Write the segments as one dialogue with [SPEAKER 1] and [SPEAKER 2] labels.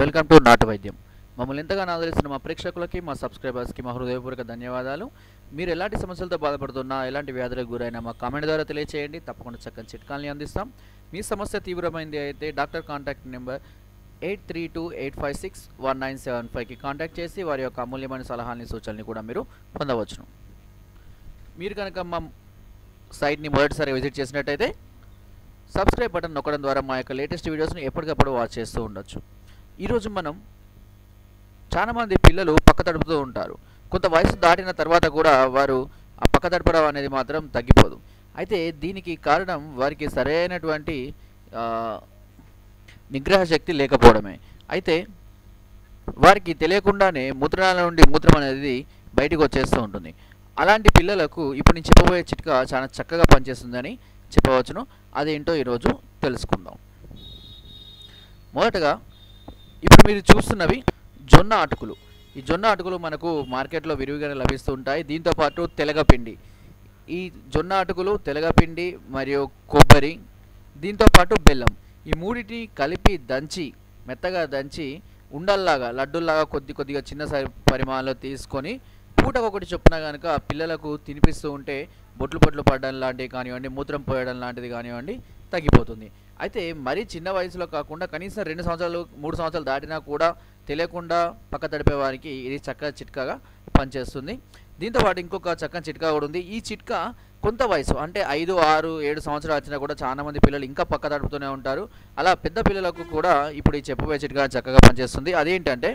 [SPEAKER 1] Welcome to నాటు వైద్యం. మమ్మల్ని ఎంతగానో ఆదరిస్తున్న మా ప్రేక్షకులకి మా సబ్స్క్రైబర్స్కి మా హృదయపూర్వక ధన్యవాదాలు. మీరు ఎలాంటి సమస్యలతో బాధపడుతున్నా ఎలాంటి వ్యాధులకు గురైనా మా కామెంట్ ద్వారా తెలియచేయండి. తప్పకుండా చక్కని చిట్కాలని అందిస్తాం. మీ సమస్య తీవ్రమైంది అయితే doctor contact number eight three two eight five six one nine seven ఫైవ్కి కాంటాక్ట్ చేసి వారి యొక్క అమూల్యమైన సలహాలని సూచనలు కూడా మీరు పొందవచ్చును. మీరు కనుక మా సైట్ని మొదటిసారి విజిట్ చేసినట్టయితే సబ్స్క్రైబ్ బటన్ నొక్కడం ద్వారా మా యొక్క లేటెస్ట్ వీడియోస్ని ఎప్పటికప్పుడు వాచ్ చేస్తూ ఉండొచ్చు. ఈరోజు మనం చాలామంది పిల్లలు పక్క తడుపుతూ ఉంటారు. కొంత వయసు దాటిన తర్వాత కూడా వారు ఆ పక్క తడపడం అనేది మాత్రం తగ్గిపోదు. అయితే దీనికి కారణం వారికి సరైనటువంటి నిగ్రహ శక్తి లేకపోవడమే. అయితే వారికి తెలియకుండానే మూత్రాల నుండి మూత్రం అనేది బయటకు వచ్చేస్తూ ఉంటుంది. అలాంటి పిల్లలకు ఇప్పుడు నేను చెప్పబోయే చిట్కా చాలా చక్కగా పనిచేస్తుందని చెప్పవచ్చును. అదేంటో ఈరోజు తెలుసుకుందాం. మొదటగా ఇప్పుడు మీరు చూస్తున్నవి జొన్న అటుకులు. ఈ జొన్న అటుకులు మనకు మార్కెట్లో విరివిగా లభిస్తూ ఉంటాయి దీంతో పాటు తెలగపిండి. ఈ జొన్న అటుకులు తెలగపిండి మరియు కొబ్బరి దీంతో పాటు బెల్లం. ఈ మూడింటిని కలిపి దంచి మెత్తగా దంచి ఉండల్లాగా లడ్డుల్లాగా కొద్ది కొద్దిగా చిన్న సై పరిమాణంలో తీసుకొని పూటకొకటి చొప్పున కనుక పిల్లలకు తినిపిస్తూ ఉంటే బొట్లు బొట్లు పడడం లాంటివి కానివ్వండి మూత్రం పోయడం లాంటిది కానివ్వండి తగ్గిపోతుంది. అయితే మరీ చిన్న వయసులో కాకుండా కనీసం రెండు సంవత్సరాలు మూడు సంవత్సరాలు దాటినా కూడా తెలియకుండా పక్క తడిపే వారికి ఇది చక్కగా చిట్కాగా పనిచేస్తుంది. దీంతో పాటు ఇంకొక చక్కని చిట్కా కూడా ఉంది. ఈ చిట్కా కొంత వయసు అంటే ఐదు ఆరు ఏడు సంవత్సరాలు వచ్చినా కూడా చాలా మంది పిల్లలు ఇంకా పక్క తడుపుతూనే ఉంటారు. అలా పెద్ద పిల్లలకు కూడా ఇప్పుడు ఈ చెప్పబోయే చిట్కా చక్కగా పనిచేస్తుంది. అదేంటంటే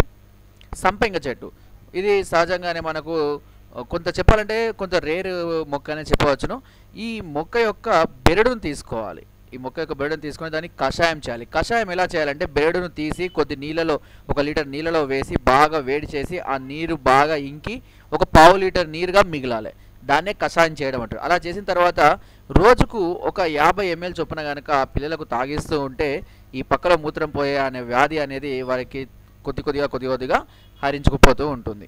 [SPEAKER 1] సంపెంగ చెట్టు. ఇది సహజంగానే మనకు కొంత చెప్పాలంటే కొంత రేరు మొక్క అనే చెప్పవచ్చును. ఈ మొక్క యొక్క బెరడును తీసుకోవాలి. ఈ మొక్క యొక్క బెరడును తీసుకొని దాన్ని కషాయం చేయాలి. కషాయం ఎలా చేయాలంటే బెరడును తీసి కొద్ది నీళ్ళలో ఒక లీటర్ నీళ్ళలో వేసి బాగా వేడి చేసి ఆ నీరు బాగా ఇంకి ఒక పావు లీటర్ నీరుగా మిగిలాలి. దాన్నే కషాయం చేయడం అంటారు. అలా చేసిన తర్వాత రోజుకు ఒక యాభై ఎంఎల్ చొప్పున కనుక పిల్లలకు తాగిస్తూ ఉంటే ఈ పక్కలో మూత్రం పోయే అనే వ్యాధి అనేది వారికి కొద్ది కొద్దిగా కొద్ది కొద్దిగా హరించుకుపోతూ ఉంటుంది.